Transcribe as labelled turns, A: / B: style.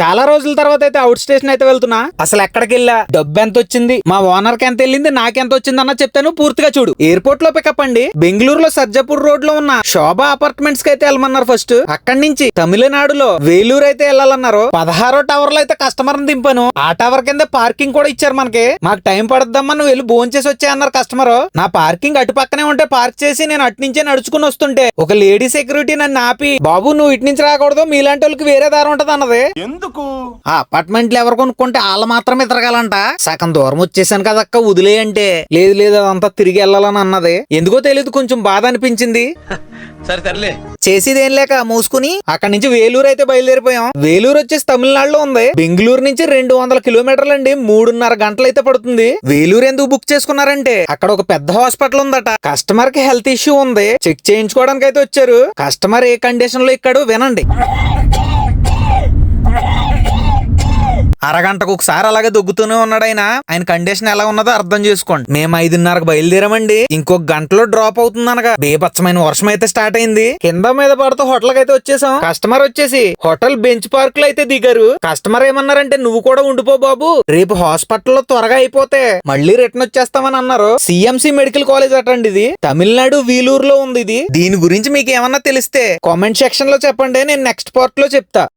A: చాలా రోజుల తర్వాత అయితే అవుట్ స్టేషన్ అయితే వెళ్తున్నా. అసలు ఎక్కడికి వెళ్ళా డబ్బు ఎంత వచ్చింది మా ఓనర్కి ఎంత వెళ్ళింది నాకెంత వచ్చింది అన్న చెప్తాను పూర్తిగా చూడు. ఎయిర్పోర్ట్లో పికప్ అండి. బెంగళూరులో సర్జాపూర్ రోడ్లో ఉన్న శోభా అపార్ట్మెంట్స్కి అయితే వెళ్ళమన్నారు ఫస్ట్ అక్కడి నుంచి తమిళనాడులో వేలూరు అయితే వెళ్ళాలన్నారు. పదహారో టవర్లో అయితే కస్టమర్ దింపాను. ఆ టవర్ కింద పార్కింగ్ కూడా ఇచ్చారు మనకి. మాకు టైం పడద్దమ్మా నువ్వు వెళ్ళి భోంచేసి చేసి వచ్చే అన్నారు కస్టమర్ నా పార్కింగ్ అటు పక్కనే ఉంటే పార్క్ చేసి నేను అటు నుంచే నడుచుకుని వస్తుంటే ఒక లేడీ సెక్యూరిటీ నన్ను ఆపి బాబు నువ్వు ఇటు నుంచి రాకూడదు. మీలాంటి వాళ్ళకి వేరే దారి ఉంటది అన్నది
B: ఎందుకు
A: ఆ అపార్ట్మెంట్లు ఎవరు కొనుక్కుంటే వాళ్ళు మాత్రమే తిరగాలంట. సగం దూరం వచ్చేసాను కదక్క వదిలే అంటే లేదు లేదు అదంతా తిరిగి వెళ్ళాలని అన్నది. ఎందుకో తెలియదు కొంచెం బాధ అనిపించింది.
B: సరే సర్లే.
A: చేసేదేం లేక మూసుకుని అక్కడి నుంచి వేలూరు అయితే బయలుదేరిపోయాం. వేలూరు వచ్చేసి తమిళనాడులో ఉంది. బెంగళూరు నుంచి రెండు వందల కిలోమీటర్లు అండి. మూడున్నర గంటలు అయితే పడుతుంది. వేలూరు ఎందుకు బుక్ చేసుకున్నారంటే అక్కడ ఒక పెద్ద హాస్పిటల్ ఉందట. కస్టమర్కి హెల్త్ ఇష్యూ ఉంది. చెక్ చేయించుకోవడానికి అయితే వచ్చారు. కస్టమర్ ఏ కండిషన్లో ఇక్కడు వినండి. అరగంటకు ఒకసారి అలాగే దొగ్గుతూనే ఉన్నాడు ఆయన. ఆయన కండిషన్ ఎలా ఉన్నదో అర్థం చేసుకోండి. మేము ఐదున్నరకు బయలుదేరామండి. ఇంకొక గంటలో డ్రాప్ అవుతుంది అనగా బేపచ్చమైన వర్షం అయితే స్టార్ట్ అయింది. కింద మీద పడుతూ హోటల్ అయితే వచ్చేసాం. కస్టమర్ వచ్చేసి హోటల్ బెంచ్ పార్క్లో అయితే దిగారు. కస్టమర్ ఏమన్నారంటే నువ్వు కూడా ఉండిపో బాబు. రేపు హాస్పిటల్లో త్వరగా అయిపోతే మళ్ళీ రిటర్న్ వచ్చేస్తామని అన్నారు. సిఎంసి మెడికల్ కాలేజ్ అటండి ఇది. తమిళనాడు వీలూరులో ఉంది ఇది. దీని గురించి మీకు ఏమన్నా తెలిస్తే కామెంట్ సెక్షన్లో చెప్పండి. నేను నెక్స్ట్ పార్ట్లో చెప్తా.